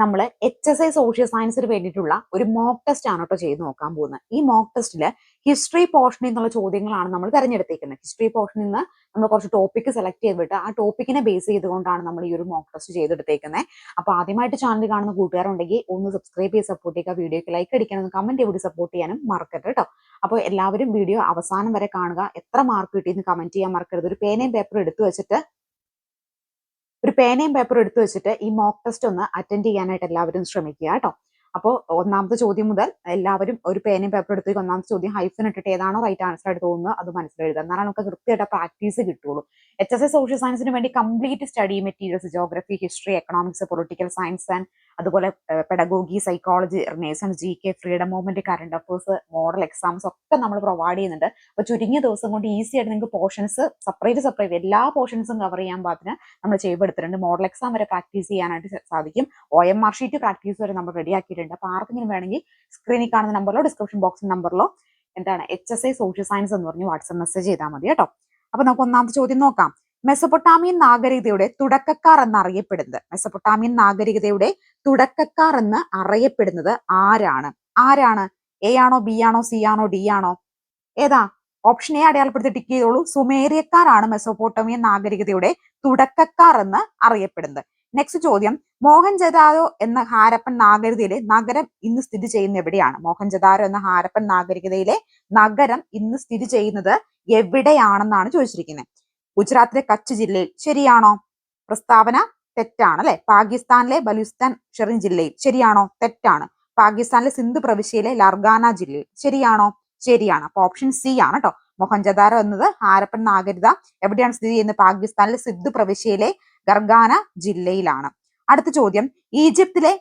നമ്മൾ H S I social സയൻസിന് വേണ്ടിയിട്ടുള്ള ഒരു മോക്ക് ടെസ്റ്റ് ആണ് കേട്ടോ ചെയ്ത് നോക്കാൻ പോകുന്നത്. ഈ മോക്ക് ടെസ്റ്റിൽ ഹിസ്റ്ററി പോർഷനിൽ നിന്നുള്ള ചോദ്യങ്ങളാണ് നമ്മൾ തിരഞ്ഞെടുത്തേക്കുന്നത്. ഹിസ്റ്ററി പോർഷനിൽ നിന്ന് നമ്മൾ കുറച്ച് ടോപ്പിക്ക് സെലക്ട് ചെയ്തിട്ട് ആ ടോപ്പിക്കിനെ ബേസ് ചെയ്തുകൊണ്ടാണ് നമ്മൾ ഈ ഒരു മോക്ക് ടെസ്റ്റ് ചെയ്തെടുത്തേക്കുന്നത്. അപ്പോൾ ആദ്യമായിട്ട് ചാനൽ കാണുന്ന കൂട്ടുകാരുണ്ടെങ്കിൽ ഒന്ന് സബ്സ്ക്രൈബ് ചെയ്ത് സപ്പോർട്ട് ചെയ്യുക വീഡിയോക്ക് ലൈക്ക് അടിക്കാനും കമന്റ് ചെയ്ത് സപ്പോർട്ട് ചെയ്യാനും മറക്കരുത് കേട്ടോ അപ്പോൾ എല്ലാവരും വീഡിയോ അവസാനം വരെ കാണുക. എത്ര മാർക്ക് കിട്ടിയെന്ന് കമന്റ് ചെയ്യാൻ മറക്കരുത്. ഒരു പേനയും പേപ്പറും എടുത്തു വെച്ചിട്ട് ഒരു പേനയും പേപ്പറും എടുത്തു വെച്ചിട്ട് ഈ മോക്ക് ടെസ്റ്റ് ഒന്ന് അറ്റൻഡ് ചെയ്യാനായിട്ട് എല്ലാവരും ശ്രമിക്കുക കേട്ടോ. അപ്പോൾ ഒന്നാമത്തെ ചോദ്യം മുതൽ എല്ലാവരും ഒരു പേനയും പേപ്പർ എടുത്ത് ഒന്നാമത്തെ ചോദ്യം ഹൈഫൻ ഇട്ടിട്ട് ഏതാണോ റൈറ്റ് ആൻസർ ആയിട്ട് തോന്നുന്നത് അത് മനസ്സിലെഴുതുക. എന്നാലും നമുക്ക് കൃത്യമായിട്ട് പ്രാക്ടീസ് കിട്ടുള്ളൂ. എച്ച് എസ് എസ് സോഷ്യൽ സയൻസിന് വേണ്ടി complete study materials geography history economics political science and അതുപോലെ pedagogy psychology renaissance G K freedom movement current affairs model exams ഒക്കെ നമ്മൾ പ്രൊവൈഡ് ചെയ്യുന്നുണ്ട്. അപ്പൊ ചുരുങ്ങിയ ദിവസം കൊണ്ട് ഈസി ആയിട്ട് നിങ്ങൾക്ക് പോർഷൻസ് സെപ്പറേറ്റ് സെപ്പറേറ്റ് എല്ലാ പോർഷൻസും കവർ ചെയ്യാൻ പാകത്തിന് നമ്മൾ ചെയ്തെടുത്തിട്ടുണ്ട് മോഡൽ എക്സാം വരെ പ്രാക്ടീസ് ചെയ്യാനായിട്ട് സാധിക്കും. O M R sheet practice വരെ നമ്മൾ റെഡിയാക്കിയിട്ടുണ്ട് അപ്പൊ ആർക്കെങ്കിലും വേണമെങ്കിൽ സ്ക്രീനിൽ കാണുന്ന നമ്പറിലോ ഡിസ്ക്രിപ്ഷൻ ബോക്സ് നമ്പറിലോ എന്താണ് H S I social science എന്ന് പറഞ്ഞ് വാട്സ്ആപ്പ് മെസ്സേജ് ചെയ്താൽ മതി കേട്ടോ. അപ്പൊ നമുക്ക് ഒന്നാമത്തെ ചോദ്യം നോക്കാം. മെസ്സപ്പൊട്ടാമിയൻ നാഗരികതയുടെ തുടക്കക്കാർ എന്ന് അറിയപ്പെടുന്നത് മെസ്സപ്പൊട്ടാമിയൻ നാഗരികതയുടെ തുടക്കക്കാർ എന്ന് അറിയപ്പെടുന്നത് ആരാണ്? ആരാണ്? എ ആണോ ബി ആണോ സി ആണോ ഡി ആണോ? ഏതാ? ഓപ്ഷൻ എ അടയാളപ്പെടുത്തി ടിക്ക് ചെയ്തോളൂ. സുമേറിയക്കാരാണ് മെസ്സോപ്പോട്ടമിയൻ നാഗരികതയുടെ തുടക്കക്കാർ എന്ന് അറിയപ്പെടുന്നത്. നെക്സ്റ്റ് ചോദ്യം. മോഹൻജദാരോ എന്ന ഹാരപ്പൻ നാഗരികതയിലെ നഗരം ഇന്ന് സ്ഥിതി ചെയ്യുന്ന എവിടെയാണ്? മോഹൻജദാരോ എന്ന ഹാരപ്പൻ നാഗരികതയിലെ നഗരം ഇന്ന് സ്ഥിതി ചെയ്യുന്നത് എവിടെയാണെന്നാണ് ചോദിച്ചിരിക്കുന്നത്. ഗുജറാത്തിലെ കച്ച് ജില്ലയിൽ ശരിയാണോ? പ്രസ്താവന തെറ്റാണ് അല്ലെ? പാകിസ്ഥാനിലെ ബലൂസ്ഥാൻ ഷെറിൻ ജില്ലയിൽ ശരിയാണോ? തെറ്റാണ്. പാകിസ്ഥാനിലെ സിന്ധു പ്രവിശ്യയിലെ ലർഗാന ജില്ലയിൽ ശരിയാണോ? ശരിയാണ്. അപ്പൊ ഓപ്ഷൻ സി ആണ് കേട്ടോ മൊഹൻജദാരോ എന്നത് ഹാരപ്പൻ നാഗരിത എവിടെയാണ് സ്ഥിതി ചെയ്യുന്നത്? പാകിസ്ഥാനിലെ സിന്ധു പ്രവിശ്യയിലെ ഗർഗാന ജില്ലയിലാണ്. അടുത്ത ചോദ്യം. ഈജിപ്തിലെ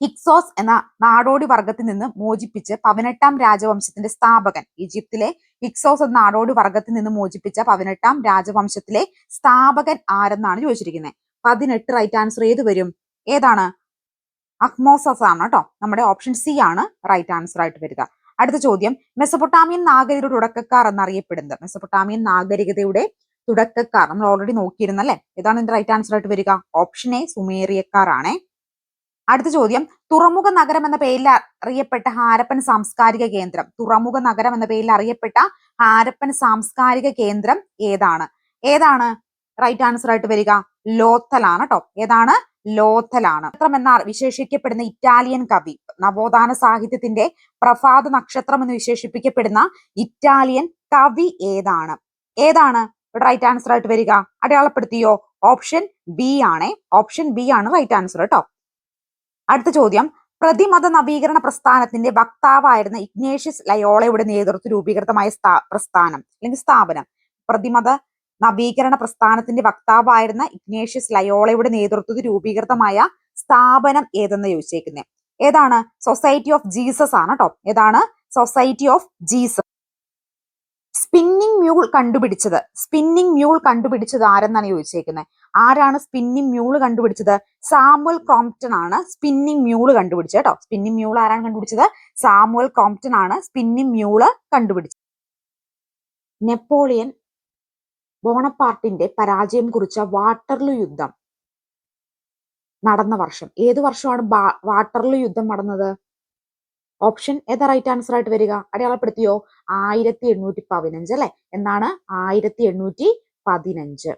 ഹിക്സോസ് എന്ന നാടോടി വർഗത്തിൽ നിന്ന് മോചിപ്പിച്ച് പതിനെട്ടാം രാജവംശത്തിന്റെ സ്ഥാപകൻ ഈജിപ്തിലെ ഹിക്സോസ് എന്ന നാടോടി വർഗത്തിൽ നിന്ന് മോചിപ്പിച്ച പതിനെട്ടാം രാജവംശത്തിലെ സ്ഥാപകൻ ആരെന്നാണ് ചോദിച്ചിരിക്കുന്നത് പതിനെട്ട് റൈറ്റ് ആൻസർ ഏത് വരും? ഏതാണ്? അഹ്മോസസ് ആണ് കേട്ടോ. നമ്മുടെ ഓപ്ഷൻ സി ആണ് റൈറ്റ് ആൻസർ ആയിട്ട് വരിക. അടുത്ത ചോദ്യം. മെസ്സപ്പൊട്ടാമിയൻ നാഗരികയുടെ തുടക്കക്കാർ എന്നറിയപ്പെടുന്നത്. മെസ്സപ്പൊട്ടാമിയൻ നാഗരികതയുടെ തുടക്കക്കാർ. നമ്മൾ ഓൾറെഡി നോക്കിയിരുന്നല്ലേ? ഏതാണ് ഇതിന്റെ റൈറ്റ് ആൻസർ ആയിട്ട് വരിക? ഓപ്ഷൻ എ സുമേറിയക്കാരാണേ അടുത്ത ചോദ്യം. തുറമുഖ നഗരം എന്ന പേരിൽ അറിയപ്പെട്ട ഹാരപ്പൻ സാംസ്കാരിക കേന്ദ്രം. തുറമുഖ നഗരം എന്ന പേരിൽ അറിയപ്പെട്ട ഹാരപ്പൻ സാംസ്കാരിക കേന്ദ്രം ഏതാണ്? ഏതാണ്? റൈറ്റ് ആൻസർ ആയിട്ട് വരിക. ലോത്തലാണ് കേട്ടോ ഏതാണ്? ലോത്തലാണ്. നക്ഷത്രം എന്ന വിശേഷിക്കപ്പെടുന്ന ഇറ്റാലിയൻ കവി. നവോത്ഥാന സാഹിത്യത്തിന്റെ പ്രഭാത നക്ഷത്രം എന്ന് വിശേഷിപ്പിക്കപ്പെടുന്ന ഇറ്റാലിയൻ കവി ഏതാണ്? ഏതാണ്? റൈറ്റ് ആൻസർ ആയിട്ട് വരിക. അടയാളപ്പെടുത്തിയോ? ഓപ്ഷൻ ബി ആണേ. ഓപ്ഷൻ ബി ആണ് റൈറ്റ് ആൻസർ കേട്ടോ അടുത്ത ചോദ്യം. പ്രതിമത നവീകരണ പ്രസ്ഥാനത്തിന്റെ വക്താവായിരുന്ന ഇഗ്നേഷ്യസ് ലയോളയുടെ നേതൃത്വ രൂപീകൃതമായ സ്ഥാ പ്രസ്ഥാനം അല്ലെങ്കിൽ സ്ഥാപനം. പ്രതിമത നവീകരണ പ്രസ്ഥാനത്തിന്റെ വക്താവായിരുന്ന ഇഗ്നേഷ്യസ് ലയോളയുടെ നേതൃത്വത്തിൽ രൂപീകൃതമായ സ്ഥാപനം ഏതെന്ന് ചോദിച്ചേക്കുന്നത് ഏതാണ്? സൊസൈറ്റി ഓഫ് ജീസസ് ആണ് കേട്ടോ ഏതാണ്? Society of Jesus spinning mule കണ്ടുപിടിച്ചത്. സ്പിന്നിങ് മ്യൂൾ കണ്ടുപിടിച്ചത് ആരെന്നാണ് ചോദിച്ചേക്കുന്നത് ആരാണ് സ്പിന്നിങ് മ്യൂൾ കണ്ടുപിടിച്ചത്? സാമുവൽ ക്രോംപ്റ്റൺ ആണ് സ്പിന്നിങ് മ്യൂൾ കണ്ടുപിടിച്ചത് കേട്ടോ. സ്പിന്നിങ് മ്യൂൾ ആരാണ് കണ്ടുപിടിച്ചത്? സാമുവൽ ക്രോംപ്റ്റൺ ആണ് സ്പിന്നിങ് മ്യൂൾ കണ്ടുപിടിച്ചത്. നെപ്പോളിയൻ ബോണപ്പാർട്ടിന്റെ പരാജയം കുറിച്ച വാട്ടർലു യുദ്ധം നടന്ന വർഷം. ഏത് വർഷമാണ് വാട്ടർലു യുദ്ധം നടന്നത്? ഓപ്ഷൻ ഏതാ റൈറ്റ് ആൻസർ ആയിട്ട് വരിക? അടയാളപ്പെടുത്തിയോ? ആയിരത്തി എണ്ണൂറ്റി പതിനഞ്ച് അല്ലെ? എന്നാണ് ആയിരത്തി എണ്ണൂറ്റി പതിനഞ്ച്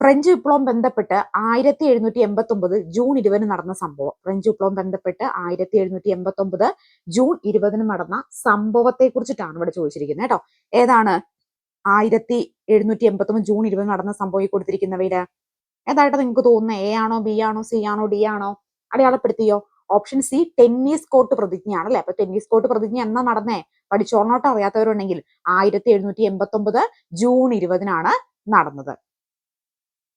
ഫ്രഞ്ച് വിപ്ലവം ബന്ധപ്പെട്ട് ആയിരത്തി എഴുന്നൂറ്റി എൺപത്തി ഒമ്പത് ജൂൺ ഇരുപതിന് നടന്ന സംഭവം. ഫ്രഞ്ച് വിപ്ലവം ബന്ധപ്പെട്ട് ആയിരത്തി എഴുന്നൂറ്റി എൺപത്തി ഒമ്പത് ജൂൺ ഇരുപതിന് നടന്ന സംഭവത്തെ കുറിച്ചിട്ടാണ് ഇവിടെ ചോദിച്ചിരിക്കുന്നത് കേട്ടോ. ഏതാണ്? ആയിരത്തി എഴുന്നൂറ്റി എൺപത്തി ഒമ്പത് ജൂൺ ഇരുപത് നടന്ന സംഭവം കൊടുത്തിരിക്കുന്നവയിൽ. ഏതായിട്ട് നിങ്ങൾക്ക് തോന്നുന്നത് എ ആണോ ബി ആണോ സി ആണോ ഡി ആണോ? അടയാളപ്പെടുത്തിയോ? ഓപ്ഷൻ സി ടെന്നീസ് കോർട്ട് പ്രതിജ്ഞയാണ് അല്ലെ? അപ്പൊ ടെന്നീസ് കോർട്ട് പ്രതിജ്ഞ എന്നാ നടന്നേ? പഠിച്ചോർണോട്ട് അറിയാത്തവരുണ്ടെങ്കിൽ ആയിരത്തി എഴുന്നൂറ്റി എൺപത്തി ഒമ്പത് ജൂൺ ഇരുപതിനാണ് നടന്നത്.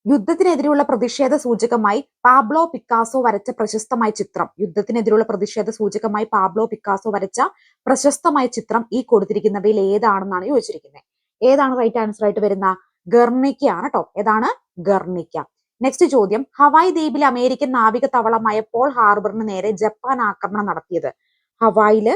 യുദ്ധത്തിനെതിരെയുള്ള പ്രതിഷേധ സൂചകമായി പാബ്ലോ പിക്കാസോ വരച്ച പ്രശസ്തമായ ചിത്രം. യുദ്ധത്തിനെതിരെയുള്ള പ്രതിഷേധ സൂചകമായി പാബ്ലോ പിക്കാസോ വരച്ച പ്രശസ്തമായ ചിത്രം ഈ കൊടുത്തിരിക്കുന്നവയിൽ ഏതാണെന്നാണ് ചോദിച്ചിരിക്കുന്നത്. ഏതാണ് റൈറ്റ് ആൻസർ ആയിട്ട് വരുന്ന? ഗർണിക്ക ആണ് കേട്ടോ ഏതാണ്? ഗർണിക്ക. നെക്സ്റ്റ് ചോദ്യം. ഹവായ് ദ്വീപിലെ അമേരിക്കൻ നാവിക തവളമായ പോൾ ഹാർബറിന് നേരെ ജപ്പാൻ ആക്രമണം നടത്തിയത്. ഹവായിൽ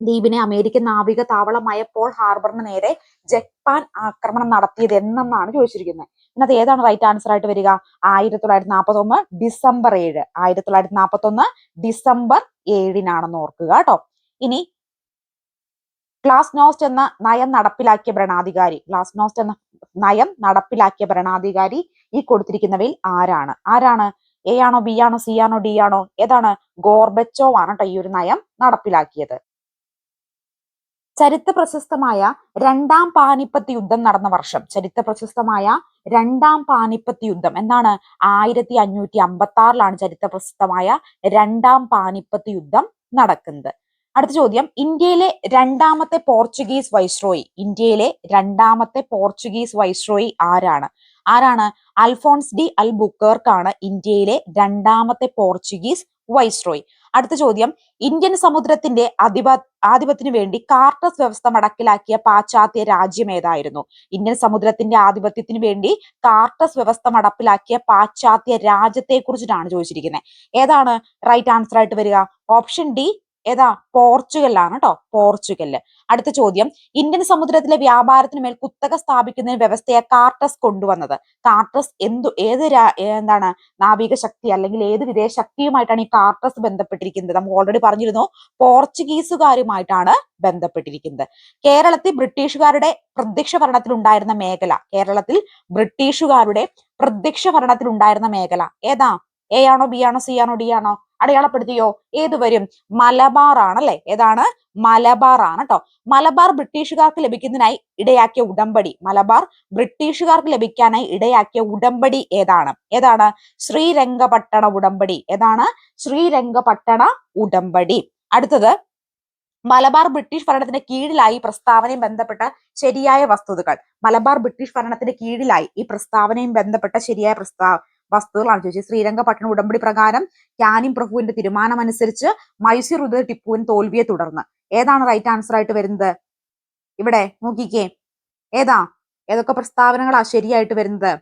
ദ്വീപിനെ അമേരിക്കൻ നാവിക താവളമായ പോൾ ഹാർബറിന് നേരെ ജപ്പാൻ ആക്രമണം നടത്തിയത് എന്നാണ് ചോദിച്ചിരിക്കുന്നത്. ഇതിനകത്ത് ഏതാണ് റൈറ്റ് ആൻസർ ആയിട്ട് വരിക? ആയിരത്തി തൊള്ളായിരത്തി നാൽപ്പത്തി ഒന്ന് ഡിസംബർ ഏഴ്. ആയിരത്തി തൊള്ളായിരത്തി നാൽപ്പത്തി ഒന്ന് ഡിസംബർ ഏഴിനാണെന്ന് ഓർക്കുക കേട്ടോ. ഇനി ക്ലാസ് നോസ്റ്റ് എന്ന നയം നടപ്പിലാക്കിയ ഭരണാധികാരി ക്ലാസ് നോസ്റ്റ് എന്ന നയം നടപ്പിലാക്കിയ ഭരണാധികാരി ഈ കൊടുത്തിരിക്കുന്നവയിൽ ആരാണ്? ആരാണ്? എ ആണോ ബി ആണോ സി ആണോ ഡി ആണോ? ഏതാണ് ഗോർബച്ചോ ആണ് ഈ ഒരു നയം നടപ്പിലാക്കിയത്. ചരിത്ര പ്രശസ്തമായ രണ്ടാം പാനിപ്പത്ത് യുദ്ധം നടന്ന വർഷം. ചരിത്ര പ്രശസ്തമായ രണ്ടാം പാനിപ്പത്ത് യുദ്ധം. എന്താണ്? ആയിരത്തി അഞ്ഞൂറ്റി അമ്പത്തി ആറിലാണ് ചരിത്ര പ്രശസ്തമായ രണ്ടാം പാനിപ്പത്ത് യുദ്ധം നടക്കുന്നത്. അടുത്ത ചോദ്യം. ഇന്ത്യയിലെ രണ്ടാമത്തെ പോർച്ചുഗീസ് വൈസ്രോയി. ഇന്ത്യയിലെ രണ്ടാമത്തെ പോർച്ചുഗീസ് വൈസ്രോയി ആരാണ്? ആരാണ്? അൽഫോൺസ് ഡി അൽ ബുക്കേർക്കാണ് ഇന്ത്യയിലെ രണ്ടാമത്തെ പോർച്ചുഗീസ് വൈസ്രോയി. അടുത്ത ചോദ്യം. ഇന്ത്യൻ സമുദ്രത്തിന്റെ അധിപ ആധിപത്യത്തിന് വേണ്ടി കാർട്ടസ് വ്യവസ്ഥ മടക്കിലാക്കിയ പാശ്ചാത്യ രാജ്യം ഏതായിരുന്നു? ഇന്ത്യൻ സമുദ്രത്തിന്റെ ആധിപത്യത്തിന് വേണ്ടി കാർട്ടസ് വ്യവസ്ഥ മടപ്പിലാക്കിയ പാശ്ചാത്യ രാജ്യത്തെ കുറിച്ചിട്ടാണ് ചോദിച്ചിരിക്കുന്നത് ഏതാണ്? റൈറ്റ് ആൻസർ ആയിട്ട് വരിക. ഓപ്ഷൻ ഡി ഏതാ? പോർച്ചുഗലാണ് കേട്ടോ പോർച്ചുഗൽ. അടുത്ത ചോദ്യം. ഇന്ത്യൻ സമുദ്രത്തിലെ വ്യാപാരത്തിന് മേൽ കുത്തക സ്ഥാപിക്കുന്നതിന് വ്യവസ്ഥയെ കാർട്ടസ് കൊണ്ടുവന്നത്. കാർട്ടസ് എന്തു ഏത് എന്താണ്? നാവിക ശക്തി അല്ലെങ്കിൽ ഏത് വിദേശ ശക്തിയുമായിട്ടാണ് ഈ കാർട്ടസ് ബന്ധപ്പെട്ടിരിക്കുന്നത്? നമ്മൾ ഓൾറെഡി പറഞ്ഞിരുന്നു. പോർച്ചുഗീസുകാരുമായിട്ടാണ് ബന്ധപ്പെട്ടിരിക്കുന്നത്. കേരളത്തിൽ ബ്രിട്ടീഷുകാരുടെ പ്രത്യക്ഷ ഭരണത്തിൽ ഉണ്ടായിരുന്ന മേഖല. കേരളത്തിൽ ബ്രിട്ടീഷുകാരുടെ പ്രത്യക്ഷ ഭരണത്തിൽ ഉണ്ടായിരുന്ന മേഖല. ഏതാ? എ ആണോ ബി ആണോ സി ആണോ ഡി ആണോ അടയാളപ്പെടുത്തിയോ? ഏത് വരും? മലബാർ ആണല്ലേ ഏതാണ്? മലബാർ ആണ് കേട്ടോ മലബാർ ബ്രിട്ടീഷുകാർക്ക് ലഭിക്കുന്നതിനായി ഇടയാക്കിയ ഉടമ്പടി. മലബാർ ബ്രിട്ടീഷുകാർക്ക് ലഭിക്കാനായി ഇടയാക്കിയ ഉടമ്പടി ഏതാണ്? ഏതാണ്? ശ്രീരംഗപട്ടണ ഉടമ്പടി. ഏതാണ്? ശ്രീരംഗപട്ടണ ഉടമ്പടി. അടുത്തത് മലബാർ ബ്രിട്ടീഷ് ഭരണത്തിന്റെ കീഴിലായി പ്രസ്താവനയും ബന്ധപ്പെട്ട ശരിയായ വസ്തുതകൾ. മലബാർ ബ്രിട്ടീഷ് ഭരണത്തിന്റെ കീഴിലായി ഈ പ്രസ്താവനയും ബന്ധപ്പെട്ട ശരിയായ പ്രസ്താവ വസ്തുതകളാണ് ചോദിച്ചത്. ശ്രീരംഗപട്ടണ ഉടമ്പടി പ്രകാരം ക്യാനിം പ്രഭുവിന്റെ തീരുമാനമനുസരിച്ച് മൈസൂർ ഉദയ ടിപ്പുവിൻ തോൽവിയെ തുടർന്ന്. ഏതാണ് റൈറ്റ് ആൻസർ ആയിട്ട് വരുന്നത്? ഇവിടെ നോക്കിക്കേ. ഏതാ? ഏതൊക്കെ പ്രസ്താവനകളാ ശരിയായിട്ട് വരുന്നത്?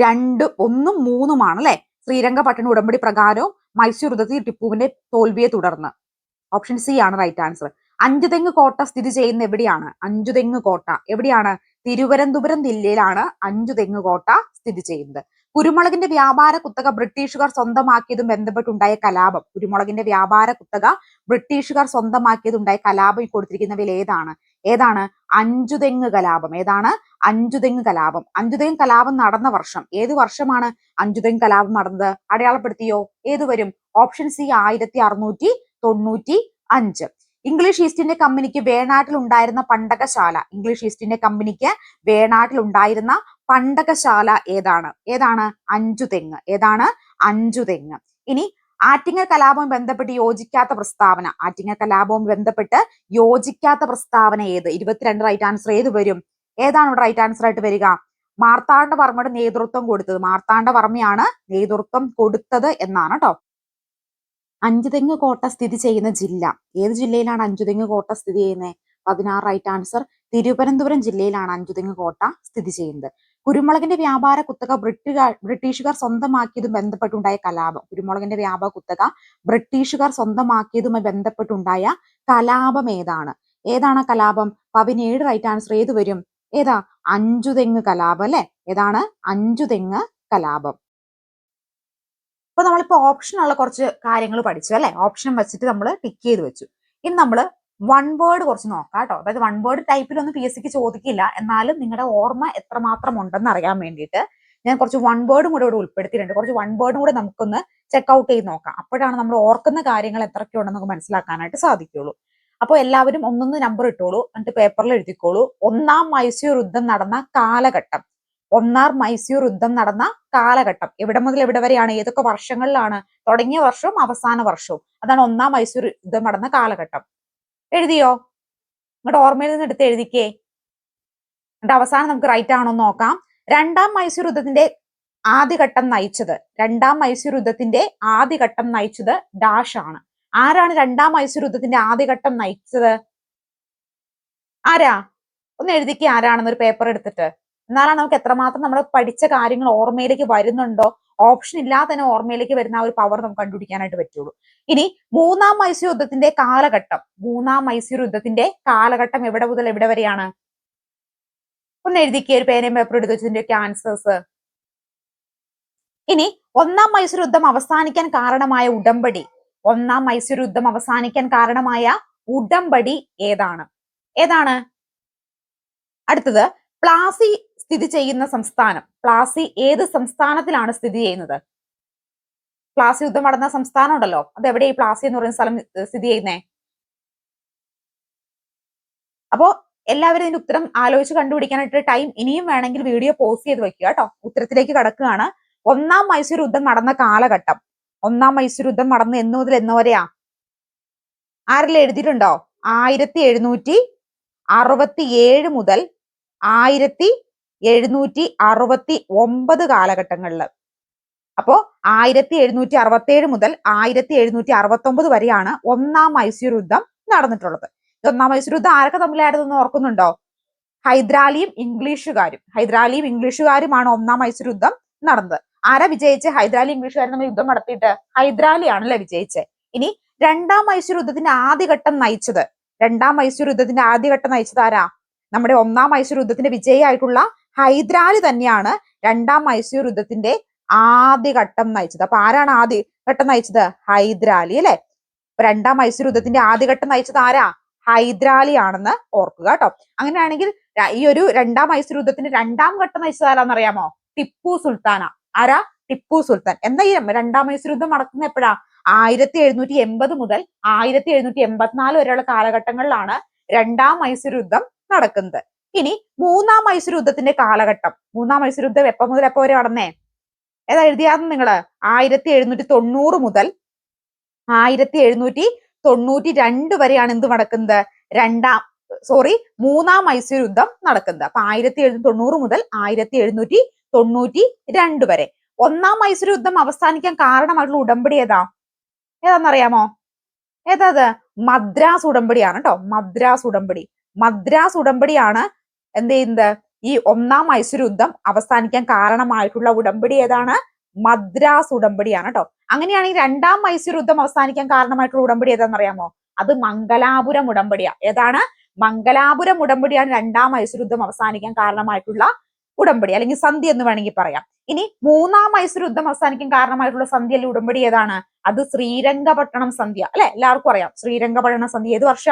രണ്ട് ഒന്നും മൂന്നുമാണ് അല്ലെ? ശ്രീരംഗപട്ടണ ഉടമ്പടി പ്രകാരവും മൈസൂർ ഉദയത്തിൽ ടിപ്പുവിന്റെ തോൽവിയെ തുടർന്ന്. ഓപ്ഷൻ സി ആണ് റൈറ്റ് ആൻസർ അഞ്ചുതെങ്ങ് കോട്ട സ്ഥിതി ചെയ്യുന്ന എവിടെയാണ്? അഞ്ചുതെങ്ങ് കോട്ട. എവിടെയാണ്? തിരുവനന്തപുരം ജില്ലയിലാണ് അഞ്ചുതെങ്ങ് കോട്ട സ്ഥിതി ചെയ്യുന്നത്. കുരുമുളകിന്റെ വ്യാപാര കുത്തക ബ്രിട്ടീഷുകാർ സ്വന്തമാക്കിയതും ബന്ധപ്പെട്ടുണ്ടായ കലാപം. കുരുമുളകിന്റെ വ്യാപാര കുത്തക ബ്രിട്ടീഷുകാർ സ്വന്തമാക്കിയതുണ്ടായ കലാപം ഈ കൊടുത്തിരിക്കുന്നവയിൽ ഏതാണ്? ഏതാണ്? അഞ്ചുതെങ്ങ് കലാപം. ഏതാണ്? അഞ്ചുതെങ്ങ് കലാപം. അഞ്ചുതെങ്ങ് കലാപം നടന്ന വർഷം. ഏത് വർഷമാണ് അഞ്ചുതെങ്ങ് കലാപം നടന്നത്? അടയാളപ്പെടുത്തിയോ? ഏത് വരും? ഓപ്ഷൻ സി ആയിരത്തി അറുന്നൂറ്റി തൊണ്ണൂറ്റി അഞ്ച്. ഇംഗ്ലീഷ് ഈസ്റ്റ് ഇന്ത്യ കമ്പനിക്ക് വേണാട്ടിൽ ഉണ്ടായിരുന്ന പണ്ടകശാല. ഇംഗ്ലീഷ് ഈസ്റ്റ് ഇന്ത്യ കമ്പനിക്ക് വേണാട്ടിൽ ഉണ്ടായിരുന്ന പണ്ടകശാല ഏതാണ്? ഏതാണ്? അഞ്ചു തെങ്ങ്. ഏതാണ്? അഞ്ചു തെങ്ങ്. ഇനി ആറ്റിങ്ങൽ കലാപവും ബന്ധപ്പെട്ട് യോജിക്കാത്ത പ്രസ്താവന. ആറ്റിങ്ങൽ കലാപവും ബന്ധപ്പെട്ട് യോജിക്കാത്ത പ്രസ്താവന ഏത്? ഇരുപത്തിരണ്ട് റൈറ്റ് ആൻസർ ഏത് വരും? ഏതാണ് ഇവിടെ റൈറ്റ് ആൻസർ ആയിട്ട് വരിക? മാർത്താണ്ഡവർമ്മയുടെ നേതൃത്വം കൊടുത്തത്. മാർത്താണ്ഡവർമ്മയാണ് നേതൃത്വം കൊടുത്തത് എന്നാണ് കേട്ടോ അഞ്ചുതെങ്ങ് കോട്ട സ്ഥിതി ചെയ്യുന്ന ജില്ല. ഏത് ജില്ലയിലാണ് അഞ്ചുതെങ്ങ് കോട്ട സ്ഥിതി ചെയ്യുന്നത് പതിനാറ് റൈറ്റ് ആൻസർ തിരുവനന്തപുരം ജില്ലയിലാണ് അഞ്ചുതെങ്ങ് കോട്ട സ്ഥിതി ചെയ്യുന്നത്. കുരുമുളകിന്റെ വ്യാപാര കുത്തക ബ്രിട്ടുകാർ ബ്രിട്ടീഷുകാർ സ്വന്തമാക്കിയതും ബന്ധപ്പെട്ടുണ്ടായ കലാപം. കുരുമുളകിന്റെ വ്യാപാര കുത്തക ബ്രിട്ടീഷുകാർ സ്വന്തമാക്കിയതുമായി ബന്ധപ്പെട്ടുണ്ടായ കലാപം ഏതാണ്? ഏതാണ് കലാപം? പതിനേഴ് റൈറ്റ് ആൻസർ ഏത് വരും? ഏതാ? അഞ്ചുതെങ്ങ് കലാപം അല്ലെ? ഏതാണ്? അഞ്ചുതെങ്ങ് കലാപം. അപ്പൊ നമ്മളിപ്പോ ഉള്ള കുറച്ച് കാര്യങ്ങൾ പഠിച്ചു അല്ലെ? ഓപ്ഷൻ വെച്ചിട്ട് നമ്മൾ ടിക്ക് ചെയ്ത് വെച്ചു. ഇനി നമ്മൾ വൺ വേർഡ് കുറച്ച് നോക്കാം കേട്ടോ. അതായത് വൺ വേർഡ് ടൈപ്പിലൊന്നും പി എസ് സിക്ക് ചോദിക്കില്ല. എന്നാലും നിങ്ങളുടെ ഓർമ്മ എത്രമാത്രം ഉണ്ടെന്ന് അറിയാൻ വേണ്ടിയിട്ട് ഞാൻ കുറച്ച് വൺ വേർഡും കൂടെ ഇവിടെ ഉൾപ്പെടുത്തിയിട്ടുണ്ട്. കുറച്ച് വൺ വേർഡും കൂടെ നമുക്കൊന്ന് ചെക്ക് ഔട്ട് ചെയ്ത് നോക്കാം. അപ്പോഴാണ് നമ്മൾ ഓർക്കുന്ന കാര്യങ്ങൾ എത്രയൊക്കെയുണ്ടെന്ന് നമുക്ക് മനസ്സിലാക്കാനായിട്ട് സാധിക്കുള്ളൂ. അപ്പോൾ എല്ലാവരും ഒന്നൊന്ന് നമ്പർ ഇട്ടോളൂ. എന്നിട്ട് പേപ്പറിൽ എഴുതിക്കോളൂ. ഒന്നാം മൈസൂർ യുദ്ധം നടന്ന കാലഘട്ടം. ഒന്നാം മൈസൂർ യുദ്ധം നടന്ന കാലഘട്ടം. എവിടെ മുതൽ എവിടെ വരെയാണ്? ഏതൊക്കെ വർഷങ്ങളിലാണ്? തുടങ്ങിയ വർഷവും അവസാന വർഷവും. അതാണ് ഒന്നാം മൈസൂർ യുദ്ധം നടന്ന കാലഘട്ടം. എഴുതിയോ? നിങ്ങളുടെ ഓർമ്മയിൽ നിന്ന് എടുത്ത് എഴുതിക്കേ. എന്നിട്ട് അവസാനം നമുക്ക് റൈറ്റ് ആണോ നോക്കാം. രണ്ടാം മൈസൂർ യുദ്ധത്തിന്റെ ആദ്യഘട്ടം നയിച്ചത് രണ്ടാം മൈസൂർ യുദ്ധത്തിന്റെ ആദ്യഘട്ടം നയിച്ചത് ഡാഷ് ആണ്. ആരാണ് രണ്ടാം മൈസൂർ യുദ്ധത്തിന്റെ ആദ്യഘട്ടം നയിച്ചത്? ആരാ? ഒന്ന് എഴുതിക്കേ ആരാണെന്നൊരു പേപ്പർ എടുത്തിട്ട്. എന്നാലാണ് നമുക്ക് എത്രമാത്രം നമ്മൾ പഠിച്ച കാര്യങ്ങൾ ഓർമ്മയിലേക്ക് വരുന്നുണ്ടോ? ഓപ്ഷൻ ഇല്ലാതെ തന്നെ ഓർമ്മയിലേക്ക് വരുന്ന ആ ഒരു പവർ നമുക്ക് കണ്ടുപിടിക്കാനായിട്ട് പറ്റുള്ളൂ. ഇനി മൂന്നാം മൈസൂർ യുദ്ധത്തിന്റെ കാലഘട്ടം. മൂന്നാം മൈസൂർ യുദ്ധത്തിന്റെ കാലഘട്ടം എവിടെ മുതൽ എവിടെ വരെയാണ്? ഒന്ന് എഴുതിക്കുക ഒരു പേനയും പേപ്പർ എടുത്ത് വെച്ചതിന്റെ ഒക്കെ ആൻസേഴ്സ് ഇനി ഒന്നാം മൈസൂർ യുദ്ധം അവസാനിക്കാൻ കാരണമായ ഉടമ്പടി. ഒന്നാം മൈസൂർ യുദ്ധം അവസാനിക്കാൻ കാരണമായ ഉടമ്പടി ഏതാണ്? ഏതാണ്? അടുത്തത് പ്ലാസി സ്ഥിതി ചെയ്യുന്ന സംസ്ഥാനം. പ്ലാസി ഏത് സംസ്ഥാനത്തിലാണ് സ്ഥിതി ചെയ്യുന്നത്? പ്ലാസി യുദ്ധം നടന്ന സംസ്ഥാനം ഉണ്ടല്ലോ അത് എവിടെ ഈ പ്ലാസി എന്ന് പറയുന്ന സ്ഥലം സ്ഥിതി ചെയ്യുന്നേ? അപ്പോ എല്ലാവരും ഇതിന്റെ ഉത്തരം ആലോചിച്ച് കണ്ടുപിടിക്കാനായിട്ട് ടൈം ഇനിയും വേണമെങ്കിൽ വീഡിയോ പോസ് ചെയ്ത് വെക്കുക കേട്ടോ. ഉത്തരത്തിലേക്ക് കടക്കുകയാണ്. ഒന്നാം മൈസൂർ യുദ്ധം നടന്ന കാലഘട്ടം. ഒന്നാം മൈസൂർ യുദ്ധം നടന്ന എന്ന് മുതൽ എന്ന് വരെയാ? ആരെല്ലാം എഴുതിയിട്ടുണ്ടോ? ആയിരത്തി എഴുന്നൂറ്റി അറുപത്തി ഏഴ് മുതൽ ആയിരത്തി എഴുന്നൂറ്റി അറുപത്തി ഒമ്പത് കാലഘട്ടങ്ങളിൽ. അപ്പോൾ ആയിരത്തി എഴുന്നൂറ്റി അറുപത്തി ഏഴ് മുതൽ ആയിരത്തി എഴുന്നൂറ്റി അറുപത്തി ഒമ്പത് വരെയാണ് ഒന്നാം മൈസൂർ യുദ്ധം നടന്നിട്ടുള്ളത്. ഒന്നാം മൈസൂർ യുദ്ധം ആരൊക്കെ തമ്മിലായിരുന്നു ഓർക്കുന്നുണ്ടോ? ഹൈദരാലിയും ഇംഗ്ലീഷുകാരും. ഹൈദരാലിയും ഇംഗ്ലീഷുകാരുമാണ് ഒന്നാം മൈസൂർ യുദ്ധം നടന്നത്. ആരാ വിജയിച്ച്? ഹൈദരാലി ഇംഗ്ലീഷുകാരും തമ്മിൽ യുദ്ധം നടത്തിയിട്ട് ഹൈദരാലിയാണല്ലേ വിജയിച്ചത് ഇനി രണ്ടാം മൈസൂർ യുദ്ധത്തിന്റെ ആദ്യഘട്ടം നയിച്ചത് രണ്ടാം മൈസൂർ യുദ്ധത്തിന്റെ ആദ്യഘട്ടം നയിച്ചത് ആരാ? നമ്മുടെ ഒന്നാം മൈസൂർ യുദ്ധത്തിന്റെ വിജയിയായിട്ടുള്ള ഹൈദരാലി തന്നെയാണ് രണ്ടാം മൈസൂർ യുദ്ധത്തിന്റെ ആദ്യഘട്ടം നയിച്ചത്. അപ്പൊ ആരാണ് ആദ്യ ഘട്ടം നയിച്ചത്? ഹൈദരാലി അല്ലെ? രണ്ടാം മൈസൂർ യുദ്ധത്തിന്റെ ആദ്യഘട്ടം നയിച്ചത് ആരാ? ഹൈദരാലി ആണെന്ന് ഓർക്കുക കേട്ടോ. അങ്ങനെയാണെങ്കിൽ ഈ ഒരു രണ്ടാം മൈസൂർ യുദ്ധത്തിന്റെ രണ്ടാം ഘട്ടം നയിച്ചത് ആരാന്നറിയാമോ ടിപ്പു സുൽത്താന. ആരാ? ടിപ്പു സുൽത്താൻ. എന്താ ഈ രണ്ടാം മൈസൂർ യുദ്ധം നടക്കുന്ന എപ്പോഴാ? ആയിരത്തി എഴുന്നൂറ്റി എൺപത് മുതൽ ആയിരത്തി എഴുന്നൂറ്റി എൺപത്തിനാല് വരെയുള്ള കാലഘട്ടങ്ങളിലാണ് രണ്ടാം മൈസൂർ യുദ്ധം നടക്കുന്നത്. ഇനി മൂന്നാം മൈസൂർ യുദ്ധത്തിന്റെ കാലഘട്ടം. മൂന്നാം മൈസൂർ യുദ്ധം എപ്പം മുതൽ എപ്പോ വരെ നടന്നേ? ഏതാ എഴുതിയാന്ന് നിങ്ങൾ ആയിരത്തി എഴുന്നൂറ്റി തൊണ്ണൂറ് മുതൽ ആയിരത്തി എഴുന്നൂറ്റി തൊണ്ണൂറ്റി രണ്ട് വരെയാണ് എന്ത് നടക്കുന്നത്? രണ്ടാം സോറി മൂന്നാം മൈസൂർ യുദ്ധം നടക്കുന്നത്. അപ്പൊ ആയിരത്തി എഴുന്നൂറ്റി തൊണ്ണൂറ് മുതൽ ആയിരത്തി എഴുന്നൂറ്റി തൊണ്ണൂറ്റി രണ്ട് വരെ. ഒന്നാം മൈസൂർ യുദ്ധം അവസാനിക്കാൻ കാരണമായിട്ടുള്ള ഉടമ്പടി ഏതാ? ഏതാണെന്നറിയാമോ ഏതാ അത് മദ്രാസ് ഉടമ്പടിയാണ് കേട്ടോ മദ്രാസ് ഉടമ്പടി. മദ്രാസ് ഉടമ്പടിയാണ് എന്ത് ചെയ്യുന്നത്? ഈ ഒന്നാം മൈസൂർ യുദ്ധം അവസാനിക്കാൻ കാരണമായിട്ടുള്ള ഉടമ്പടി ഏതാണ്? മദ്രാസ് ഉടമ്പടിയാണ് കേട്ടോ അങ്ങനെയാണെങ്കിൽ രണ്ടാം മൈസൂർ യുദ്ധം അവസാനിക്കാൻ കാരണമായിട്ടുള്ള ഉടമ്പടി ഏതാണെന്നറിയാമോ അത് മംഗലാപുരം ഉടമ്പടിയാണ് ഏതാണ്? മംഗലാപുരം ഉടമ്പടിയാണ് രണ്ടാം മൈസൂർ യുദ്ധം അവസാനിക്കാൻ കാരണമായിട്ടുള്ള ഉടമ്പടി. അല്ലെങ്കിൽ സന്ധി എന്ന് വേണമെങ്കിൽ പറയാം. ഇനി മൂന്നാം മൈസൂർ യുദ്ധം അവസാനിക്കാൻ കാരണമായിട്ടുള്ള സന്ധി അല്ലെങ്കിൽ ഉടമ്പടി ഏതാണ്? അത് ശ്രീരംഗപട്ടണം സന്ധ്യ. അല്ലെ? എല്ലാവർക്കും അറിയാം. ശ്രീരംഗപട്ടണം സന്ധി ഏത് വർഷ?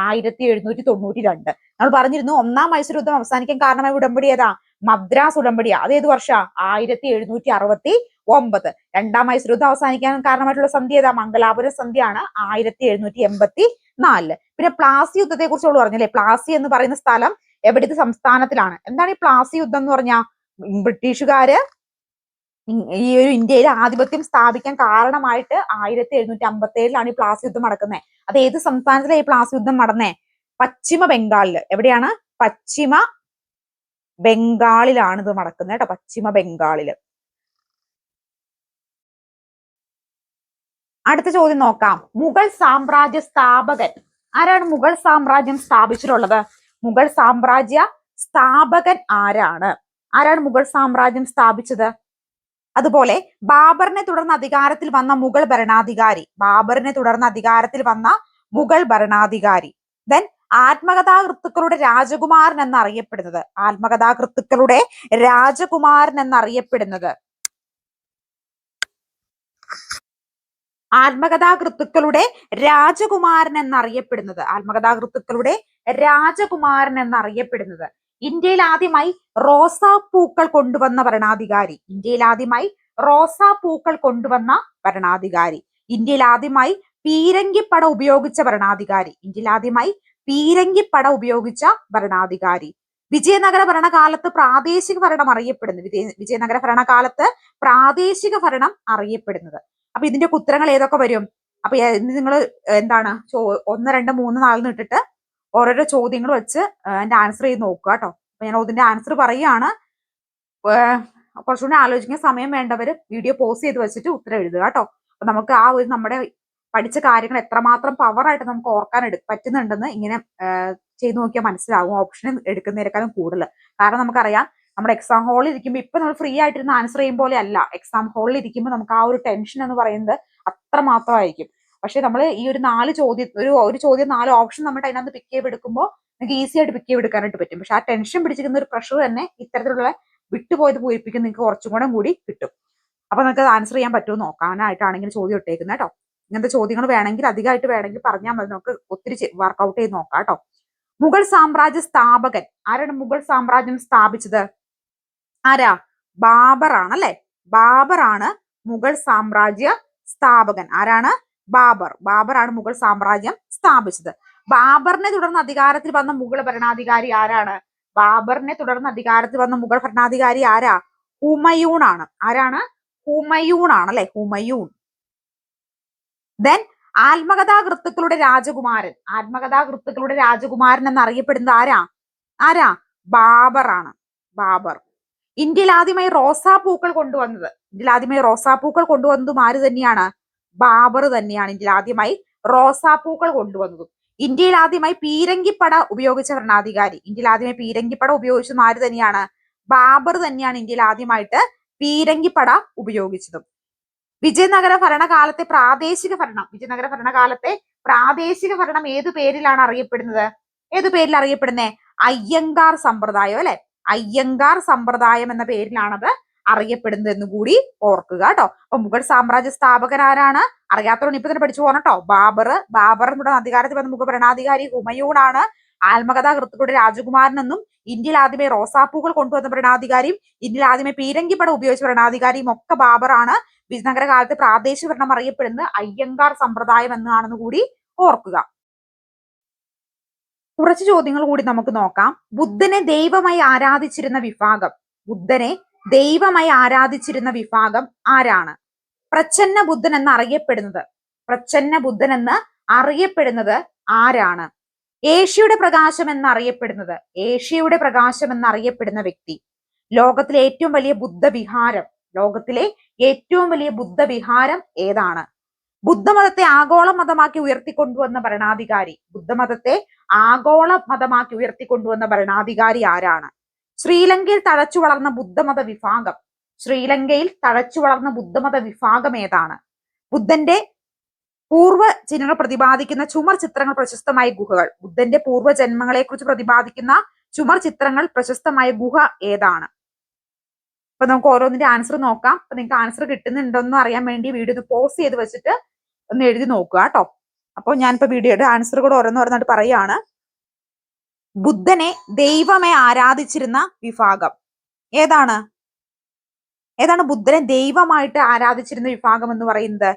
ആയിരത്തി എഴുന്നൂറ്റി തൊണ്ണൂറ്റി രണ്ട് നമ്മൾ പറഞ്ഞിരുന്നു ഒന്നാം മൈസൂർ യുദ്ധം അവസാനിക്കാൻ കാരണമായ ഉടമ്പടി ഏതാ മദ്രാസ് ഉടമ്പടിയാ അത് ഏത് വർഷ? ആയിരത്തി എഴുന്നൂറ്റി അറുപത്തി ഒമ്പത് രണ്ടാം മൈസൂർ യുദ്ധം അവസാനിക്കാൻ കാരണമായിട്ടുള്ള സന്ധി ഏതാ മംഗലാപുരം സന്ധിയാണ് ആയിരത്തി എഴുന്നൂറ്റി എൺപത്തി നാലിൽ പിന്നെ പ്ലാസി യുദ്ധത്തെ കുറിച്ച് നമ്മൾ പറഞ്ഞല്ലേ? പ്ലാസി എന്ന് പറയുന്ന സ്ഥലം എവിടുത്തെ സംസ്ഥാനത്തിലാണ്? എന്താണ് ഈ പ്ലാസി യുദ്ധം എന്ന് പറഞ്ഞാൽ ബ്രിട്ടീഷുകാര് ഈ ഒരു ഇന്ത്യയിൽ ആധിപത്യം സ്ഥാപിക്കാൻ കാരണമായിട്ട് ആയിരത്തി എഴുന്നൂറ്റി അമ്പത്തി ഏഴിലാണ് ഈ പ്ലാസി യുദ്ധം നടക്കുന്നത് അത് ഏത് സംസ്ഥാനത്തിലാണ് ഈ പ്ലാസി യുദ്ധം നടന്നേ? പശ്ചിമ ബംഗാളിൽ എവിടെയാണ്? പശ്ചിമ ബംഗാളിലാണ് ഇത് നടക്കുന്നത് കേട്ടോ. പശ്ചിമ ബംഗാളിൽ അടുത്ത ചോദ്യം നോക്കാം. മുഗൾ സാമ്രാജ്യ സ്ഥാപകൻ. ആരാണ് മുഗൾ സാമ്രാജ്യം സ്ഥാപിച്ചിട്ടുള്ളത്? മുഗൾ സാമ്രാജ്യ സ്ഥാപകൻ ആരാണ്? ആരാണ് മുഗൾ സാമ്രാജ്യം സ്ഥാപിച്ചത്? അതുപോലെ ബാബറിനെ തുടർന്ന് അധികാരത്തിൽ വന്ന മുഗൾ ഭരണാധികാരി ബാബറിനെ തുടർന്ന് അധികാരത്തിൽ വന്ന മുഗൾ ഭരണാധികാരി. ദെൻ ആത്മകഥാകൃത്തുക്കളുടെ രാജകുമാരൻ എന്നറിയപ്പെടുന്നത്. ആത്മകഥാകൃത്തുക്കളുടെ രാജകുമാരൻ എന്നറിയപ്പെടുന്നത്. ആത്മകഥാകൃത്തുക്കളുടെ രാജകുമാരൻ എന്നറിയപ്പെടുന്നത്. ആത്മകഥാകൃത്തുക്കളുടെ രാജകുമാരൻ എന്നറിയപ്പെടുന്നത്. ഇന്ത്യയിൽ ആദ്യമായി റോസാപ്പൂക്കൾ കൊണ്ടുവന്ന ഭരണാധികാരി. ഇന്ത്യയിൽ ആദ്യമായി റോസാപ്പൂക്കൾ കൊണ്ടുവന്ന ഭരണാധികാരി. ഇന്ത്യയിൽ ആദ്യമായി പീരങ്കിപ്പട ഉപയോഗിച്ച ഭരണാധികാരി. ഇന്ത്യയിൽ ആദ്യമായി പീരങ്കിപ്പട ഉപയോഗിച്ച ഭരണാധികാരി. വിജയനഗര ഭരണകാലത്ത് പ്രാദേശിക ഭരണം അറിയപ്പെടുന്നു. വിജയ വിജയനഗര ഭരണകാലത്ത് പ്രാദേശിക ഭരണം അറിയപ്പെടുന്നത്. അപ്പൊ ഇതിന്റെ ഉത്തരങ്ങൾ ഏതൊക്കെ വരും? അപ്പൊ നിങ്ങൾ എന്താണ്? ഒന്ന് രണ്ട് മൂന്ന് നാലിന് ഇട്ടിട്ട് ഓരോരോ ചോദ്യങ്ങൾ വെച്ച് എന്റെ ആൻസർ ചെയ്ത് നോക്കുക കേട്ടോ അപ്പൊ ഞാൻ ഇതിന്റെ ആൻസർ പറയുകയാണ്. കുറച്ചുകൂടി ആലോചിക്കാൻ സമയം വേണ്ടവർ വീഡിയോ പോസ് ചെയ്ത് വെച്ചിട്ട് ഉത്തരം എഴുതുക കേട്ടോ അപ്പൊ നമുക്ക് ആ ഒരു നമ്മുടെ പഠിച്ച കാര്യങ്ങൾ എത്രമാത്രം പവർ ആയിട്ട് നമുക്ക് ഓർക്കാൻ എടു പറ്റുന്നുണ്ടെന്ന് ഇങ്ങനെ ചെയ്തു നോക്കിയാൽ മനസ്സിലാവും ഓപ്ഷൻ എടുക്കുന്നതിനേക്കാളും കൂടുതൽ. കാരണം നമുക്കറിയാം നമ്മുടെ എക്സാം ഹാളിൽ ഇരിക്കുമ്പോൾ ഇപ്പൊ നമ്മൾ ഫ്രീ ആയിട്ടിരുന്ന് ആൻസർ ചെയ്യും പോലെ അല്ല. എക്സാം ഹാളിൽ ഇരിക്കുമ്പോൾ നമുക്ക് ആ ഒരു ടെൻഷൻ എന്ന് പറയുന്നത് അത്ര മാത്രമായിരിക്കും പക്ഷെ നമ്മൾ ഈ ഒരു നാല് ചോദ്യം ഒരു ഒരു ചോദ്യം നാല് ഓപ്ഷൻ നമ്മൾ അതിനകത്ത് പിക്ക് ചെയ്ത് എടുക്കുമ്പോൾ നിങ്ങൾക്ക് ഈസി ആയിട്ട് പിക്ക് ചെയ്ത് എടുക്കാനായിട്ട് പറ്റും. പക്ഷെ ആ ടെൻഷൻ പിടിച്ചിരിക്കുന്ന ഒരു പ്രഷർ തന്നെ ഇത്തരത്തിലുള്ള വിട്ടുപോയത് പൂരിപ്പിക്കുന്ന നിങ്ങൾക്ക് കുറച്ചും കൂടെ കൂടി കിട്ടും. അപ്പൊ നിങ്ങൾക്ക് ആൻസർ ചെയ്യാൻ പറ്റുമോ നോക്കാനായിട്ടാണെങ്കിൽ ചോദ്യം ഇട്ടേക്കുന്നത് കേട്ടോ. ഇങ്ങനത്തെ ചോദ്യങ്ങൾ വേണമെങ്കിൽ അധികമായിട്ട് വേണമെങ്കിൽ പറഞ്ഞാൽ മതി. നമുക്ക് ഒത്തിരി വർക്കൗട്ട് ചെയ്ത് നോക്കാം കേട്ടോ. മുഗൾ സാമ്രാജ്യ സ്ഥാപകൻ. ആരാണ് മുഗൾ സാമ്രാജ്യം സ്ഥാപിച്ചത്? ആരാ? ബാബർ ആണ് അല്ലെ? ബാബർ ആണ് മുഗൾ സാമ്രാജ്യ സ്ഥാപകൻ. ആരാണ്? ബാബർ. ബാബറാണ് മുഗൾ സാമ്രാജ്യം സ്ഥാപിച്ചത്. ബാബറിനെ തുടർന്ന് അധികാരത്തിൽ വന്ന മുഗൾ ഭരണാധികാരി ആരാണ്? ബാബറിനെ തുടർന്ന് അധികാരത്തിൽ വന്ന മുഗൾ ഭരണാധികാരി ആരാ? ഹുമയൂൺ ആണ്. ആരാണ്? ഹുമയൂൺ ആണ് അല്ലെ? ഹുമയൂൺ. ദെൻ ആത്മകഥാകൃത്തുക്കളുടെ രാജകുമാരൻ. ആത്മകഥാകൃത്തുക്കളുടെ രാജകുമാരൻ എന്നറിയപ്പെടുന്നത് ആരാ? ആരാ? ബാബർ ആണ്. ബാബർ. ഇന്ത്യയിൽ ആദ്യമായി റോസാപ്പൂക്കൾ കൊണ്ടുവന്നത്. ഇന്ത്യയിൽ ആദ്യമായി റോസാപ്പൂക്കൾ കൊണ്ടുവന്നതും ആര് തന്നെയാണ്? ബാബർ തന്നെയാണ് ഇന്ത്യയിൽ ആദ്യമായി റോസാപ്പൂക്കൾ കൊണ്ടുവന്നതും. ഇന്ത്യയിൽ ആദ്യമായി പീരങ്കിപ്പട ഉപയോഗിച്ച ഭരണാധികാരി. ഇന്ത്യയിൽ ആദ്യമായി പീരങ്കിപ്പട ഉപയോഗിച്ചതും ആര് തന്നെയാണ്? ബാബർ തന്നെയാണ് ഇന്ത്യയിൽ ആദ്യമായിട്ട് പീരങ്കിപ്പട ഉപയോഗിച്ചതും. വിജയനഗര ഭരണകാലത്തെ പ്രാദേശിക ഭരണം. വിജയനഗര ഭരണകാലത്തെ പ്രാദേശിക ഭരണം ഏതു പേരിലാണ് അറിയപ്പെടുന്നത്? ഏതു പേരിൽ അറിയപ്പെടുന്നേ? അയ്യങ്കാർ സമ്പ്രദായം അല്ലെ? അയ്യങ്കാർ സമ്പ്രദായം എന്ന പേരിലാണത് അറിയപ്പെടുന്നത് എന്ന് കൂടി ഓർക്കുക കേട്ടോ. അപ്പൊ മുഗൾ സാമ്രാജ്യ സ്ഥാപകൻ ആരാണ്? അറിയാത്തവരും ഇപ്പൊ തന്നെ പഠിച്ചു പോകണം കേട്ടോ. ബാബർ ബാബർ നമ്മുടെ അധികാരത്തിൽ വന്ന മുഗൾ ഭരണാധികാരി ഹുമയൂൺ ആണ് ആത്മകഥാ കൃത്യയുടെ രാജകുമാരൻ എന്നും ഇന്ത്യയിൽ ആദ്യമേ റോസാപ്പൂകൾ കൊണ്ടുവന്ന ഭരണാധികാരിയും ഇന്ത്യയിൽ ആദ്യമേ പീരങ്കിപ്പട ഉപയോഗിച്ച ഭരണാധികാരിയും ഒക്കെ ബാബറാണ്. വിജയനഗര കാലത്ത് പ്രാദേശിക ഭരണം അറിയപ്പെടുന്നത് അയ്യങ്കാർ സമ്പ്രദായം എന്നാണെന്ന് കൂടി ഓർക്കുക. കുറച്ച് ചോദ്യങ്ങൾ കൂടി നമുക്ക് നോക്കാം. ബുദ്ധനെ ദൈവമായി ആരാധിച്ചിരുന്ന വിഭാഗം. ബുദ്ധനെ ദൈവമായി ആരാധിച്ചിരുന്ന വിഭാഗം ആരാണ്? പ്രച്ഛന്ന ബുദ്ധൻ എന്ന് അറിയപ്പെടുന്നത്. പ്രച്ഛന്ന ബുദ്ധൻ എന്ന് അറിയപ്പെടുന്നത് ആരാണ്? ഏഷ്യയുടെ പ്രകാശം എന്ന് എന്നറിയപ്പെടുന്നത് ഏഷ്യയുടെ പ്രകാശം എന്ന് അറിയപ്പെടുന്ന വ്യക്തി. ലോകത്തിലെ ഏറ്റവും വലിയ ബുദ്ധവിഹാരം ലോകത്തിലെ ഏറ്റവും വലിയ ബുദ്ധവിഹാരം ഏതാണ്? ബുദ്ധമതത്തെ ആഗോള മതമാക്കി ഉയർത്തിക്കൊണ്ടുവന്ന ഭരണാധികാരി ബുദ്ധമതത്തെ ആഗോള മതമാക്കി ഉയർത്തിക്കൊണ്ടുവന്ന ഭരണാധികാരി ആരാണ്? ശ്രീലങ്കയിൽ തഴച്ചു വളർന്ന ബുദ്ധമത വിഭാഗം. ശ്രീലങ്കയിൽ തഴച്ചു വളർന്ന ബുദ്ധമത വിഭാഗം ഏതാണ്? ബുദ്ധന്റെ പൂർവ ചിഹ്നങ്ങൾ പ്രതിപാദിക്കുന്ന ചുമർ ചിത്രങ്ങൾ പ്രശസ്തമായ ഗുഹകൾ. ബുദ്ധന്റെ പൂർവ ജന്മങ്ങളെ കുറിച്ച് പ്രതിപാദിക്കുന്ന ചുമർ ചിത്രങ്ങൾ പ്രശസ്തമായ ഗുഹ ഏതാണ്? അപ്പൊ നമുക്ക് ഓരോന്നിന്റെ ആൻസർ നോക്കാം. അപ്പൊ നിങ്ങൾക്ക് ആൻസർ കിട്ടുന്നുണ്ടോന്ന് അറിയാൻ വേണ്ടി വീഡിയോ ഒന്ന് പോസ് ചെയ്ത് വെച്ചിട്ട് ഒന്ന് എഴുതി നോക്കുക കേട്ടോ. അപ്പോൾ ഞാനിപ്പോ വീഡിയോയുടെ ആൻസർ കൂടെ ഓരോന്ന് ഓരോന്നായിട്ട് പറയാണ് ബുദ്ധനെ ദൈവമേ ആരാധിച്ചിരുന്ന വിഭാഗം. ഏതാണ്? ഏതാണ് ബുദ്ധനെ ദൈവമായിട്ട് ആരാധിച്ചിരുന്ന വിഭാഗം എന്ന് പറയുന്നത്?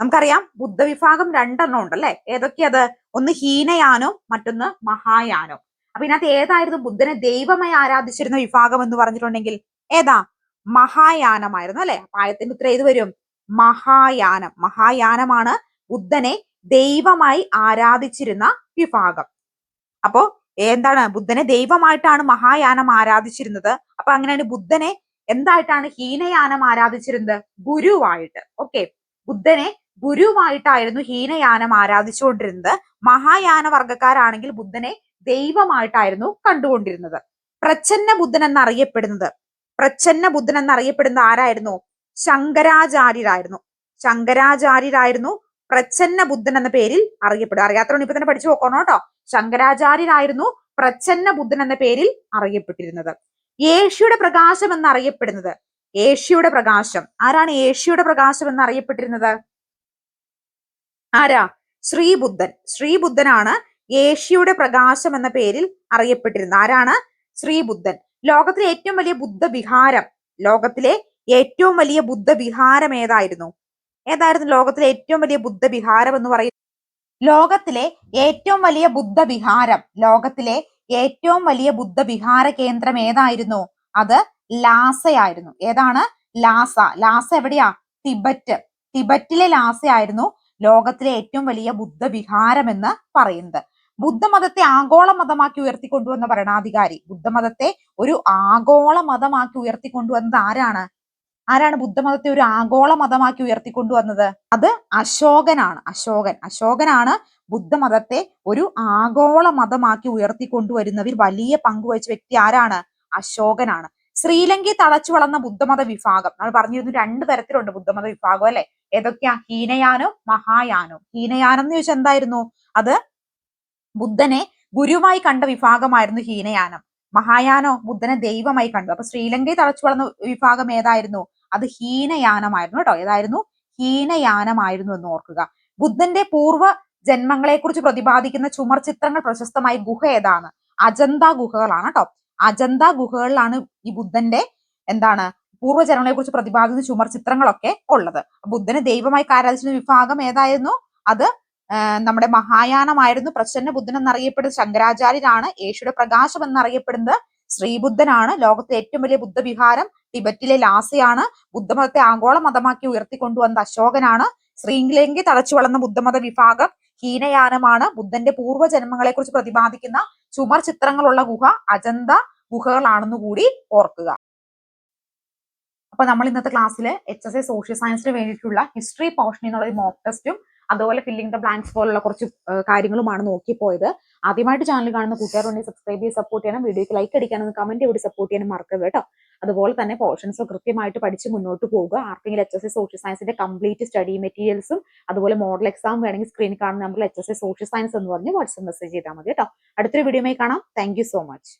നമുക്കറിയാം ബുദ്ധ വിഭാഗം രണ്ടെണ്ണം ഉണ്ട് അല്ലെ? ഏതൊക്കെയത്? ഒന്ന് ഹീനയാനോ മറ്റൊന്ന് മഹായാനോ. അപ്പൊ ഇതിനകത്ത് ഏതായിരുന്നു ബുദ്ധനെ ദൈവമായി ആരാധിച്ചിരുന്ന വിഭാഗം എന്ന് പറഞ്ഞിട്ടുണ്ടെങ്കിൽ ഏതാ? മഹായാനമായിരുന്നു അല്ലെ? പായത്തിന്റെ ഉത്തരം ഏത് വരും? മഹായാനം. മഹായാനമാണ് ബുദ്ധനെ ദൈവമായി ആരാധിച്ചിരുന്ന വിഭാഗം. അപ്പോ എന്താണ് ബുദ്ധനെ ദൈവമായിട്ടാണ് മഹായാനം ആരാധിച്ചിരുന്നത്? അപ്പൊ അങ്ങനെയാണ് ബുദ്ധനെ എന്തായിട്ടാണ് ഹീനയാനം ആരാധിച്ചിരുന്നത്? ഗുരുവായിട്ട്. ഓക്കെ ബുദ്ധനെ ഗുരുവായിട്ടായിരുന്നു ഹീനയാനം ആരാധിച്ചുകൊണ്ടിരുന്നത്. മഹായാന വർഗക്കാരാണെങ്കിൽ ബുദ്ധനെ ദൈവമായിട്ടായിരുന്നു കണ്ടുകൊണ്ടിരുന്നത്. പ്രച്ഛന്ന ബുദ്ധൻ എന്നറിയപ്പെടുന്നത്. പ്രച്ഛന്ന ബുദ്ധൻ എന്നറിയപ്പെടുന്നത് ആരായിരുന്നു? ശങ്കരാചാര്യരായിരുന്നു. ശങ്കരാചാര്യരായിരുന്നു പ്രച്ഛന്ന ബുദ്ധൻ എന്ന പേരിൽ അറിയപ്പെടുക അറിയാത്തവണ് ഇപ്പൊ തന്നെ പഠിച്ചു നോക്കണം കേട്ടോ. ശങ്കരാചാര്യനായിരുന്നു പ്രച്ഛന്ന ബുദ്ധൻ എന്ന പേരിൽ അറിയപ്പെട്ടിരുന്നത്. ഏഷ്യയുടെ പ്രകാശം എന്ന് എന്നറിയപ്പെടുന്നത്. ഏഷ്യയുടെ പ്രകാശം. ആരാണ് ഏഷ്യയുടെ പ്രകാശം എന്ന് അറിയപ്പെട്ടിരുന്നത് ആരാ? ശ്രീബുദ്ധൻ. ശ്രീബുദ്ധനാണ് ഏഷ്യയുടെ പ്രകാശം എന്ന പേരിൽ അറിയപ്പെട്ടിരുന്നത്. ആരാണ്? ശ്രീബുദ്ധൻ. ലോകത്തിലെ ഏറ്റവും വലിയ ബുദ്ധവിഹാരം. ലോകത്തിലെ ഏറ്റവും വലിയ ബുദ്ധവിഹാരം ഏതായിരുന്നു? ഏതായിരുന്നു ലോകത്തിലെ ഏറ്റവും വലിയ ബുദ്ധവിഹാരം എന്ന് പറയുന്നത്? ലോകത്തിലെ ഏറ്റവും വലിയ ബുദ്ധവിഹാരം ലോകത്തിലെ ഏറ്റവും വലിയ ബുദ്ധവിഹാര കേന്ദ്രം ഏതായിരുന്നു? അത് ലാസയായിരുന്നു. ഏതാണ്? ലാസ. ലാസ എവിടെയാ? തിബറ്റ് തിബറ്റിലെ ലാസയായിരുന്നു ലോകത്തിലെ ഏറ്റവും വലിയ ബുദ്ധ വിഹാരം എന്ന് പറയുന്നത്. ബുദ്ധമതത്തെ ആഗോള മതമാക്കി ഉയർത്തിക്കൊണ്ടുവന്ന ഭരണാധികാരി. ബുദ്ധമതത്തെ ഒരു ആഗോള മതമാക്കി ഉയർത്തിക്കൊണ്ടുവന്നത് ആരാണ്? ആരാണ് ബുദ്ധമതത്തെ ഒരു ആഗോള മതമാക്കി ഉയർത്തിക്കൊണ്ടുവന്നത് അത് അശോകനാണ്. അശോകൻ. അശോകനാണ് ബുദ്ധമതത്തെ ഒരു ആഗോള മതമാക്കി ഉയർത്തിക്കൊണ്ടുവരുന്നതിൽ വലിയ പങ്ക് വഹിച്ച വ്യക്തി ആരാണ്? അശോകനാണ്. ശ്രീലങ്കയിൽ തളച്ചു വളർന്ന ബുദ്ധമത വിഭാഗം. നമ്മൾ പറഞ്ഞിരുന്നു രണ്ട് തരത്തിലുണ്ട് ബുദ്ധമത വിഭാഗം അല്ലെ? ഏതൊക്കെയാ? ഹീനയാനോ മഹായാനോ. ഹീനയാനം എന്ന് ചോദിച്ചാൽ എന്തായിരുന്നു? അത് ബുദ്ധനെ ഗുരുവായി കണ്ട വിഭാഗമായിരുന്നു ഹീനയാനം. മഹായാനോ ബുദ്ധനെ ദൈവമായി കണ്ടു. അപ്പൊ ശ്രീലങ്കയിൽ തളച്ചു വളർന്ന വിഭാഗം ഏതായിരുന്നു? അത് ഹീനയാനമായിരുന്നു കേട്ടോ. ഏതായിരുന്നു? ഹീനയാനമായിരുന്നു എന്ന് ഓർക്കുക. ബുദ്ധന്റെ പൂർവ ജന്മങ്ങളെക്കുറിച്ച് പ്രതിപാദിക്കുന്ന ചുമർ ചിത്രങ്ങൾ പ്രശസ്തമായ ഗുഹ ഏതാണ്? അജന്ത ഗുഹകളാണ് കേട്ടോ. അജന്ത ഗുഹകളിലാണ് ഈ ബുദ്ധന്റെ എന്താണ്? പൂർവജനങ്ങളെ കുറിച്ച് പ്രതിപാദിക്കുന്ന ചുമർ ചിത്രങ്ങളൊക്കെ ഉള്ളത്. ബുദ്ധനെ ദൈവമായി ആരാധിച്ചിരുന്ന വിഭാഗം ഏതായിരുന്നു? അത് നമ്മുടെ മഹായാനമായിരുന്നു. പ്രസന്ന ബുദ്ധൻ എന്നറിയപ്പെടുന്ന ശങ്കരാചാര്യരാണ്. യേശുടെ പ്രകാശം എന്നറിയപ്പെടുന്നത് ശ്രീബുദ്ധനാണ്. ലോകത്തെ ഏറ്റവും വലിയ ബുദ്ധവിഹാരം ടിബറ്റിലെ ലാസയാണ് ബുദ്ധമതത്തെ ആഗോള മതമാക്കി ഉയർത്തിക്കൊണ്ടുവന്ന അശോകനാണ്. ശ്രീലങ്കി തടച്ചു വളർന്ന ബുദ്ധമത വിഭാഗം ഹീനയാനമാണ്. ബുദ്ധന്റെ പൂർവജന്മങ്ങളെ കുറിച്ച് പ്രതിപാദിക്കുന്ന ചുമർ ചിത്രങ്ങളുള്ള ഗുഹ അജന്ത ഗുഹകളാണെന്ന് കൂടി ഓർക്കുക. അപ്പൊ നമ്മൾ ഇന്നത്തെ ക്ലാസ്സിൽ എച്ച് എസ് എ സോഷ്യൽ സയൻസിന് വേണ്ടിയിട്ടുള്ള ഹിസ്റ്ററി പോർഷൻ എന്നുള്ള ഒരു മോക്ക് ടെസ്റ്റും അതുപോലെ ഫില്ലിംഗ് ദ ബ്ലാങ്ക്സ് പോലുള്ള കുറച്ച് കാര്യങ്ങളുമാണ് നോക്കിപ്പോയത്. ആദ്യമായിട്ട് ചാനൽ കാണുന്ന കൂട്ടുകാരുണ്ടെങ്കിൽ സബ്സ്ക്രൈബ് ചെയ്ത് സപ്പോർട്ട് ചെയ്യണം. വീഡിയോക്ക് ലൈക്ക് അടിക്കാനും കമന്റ് കൂടി സപ്പോർട്ട് ചെയ്യാനും മറക്കരുത് കേട്ടോ. അതുപോലെ തന്നെ പോർഷൻസ് കൃത്യമായിട്ട് പഠിച്ച് മുന്നോട്ട് പോവുക. ആർക്കെങ്കിലും എച്ച് എസ് എ സോഷ്യൽ സയൻസിന്റെ കംപ്ലീറ്റ് സ്റ്റഡി മെറ്റീരിയൽസും അതുപോലെ മോഡൽ എക്സാം വേണമെങ്കിൽ സ്ക്രീനിൽ കാണുന്ന നമ്പറിൽ H S A social science എന്ന് പറഞ്ഞ് വാട്സ്ആപ്പ് മെസ്സേജ് ചെയ്താൽ മതി കേട്ടോ. അടുത്തൊരു വീഡിയോയിൽ കാണാം. Thank so much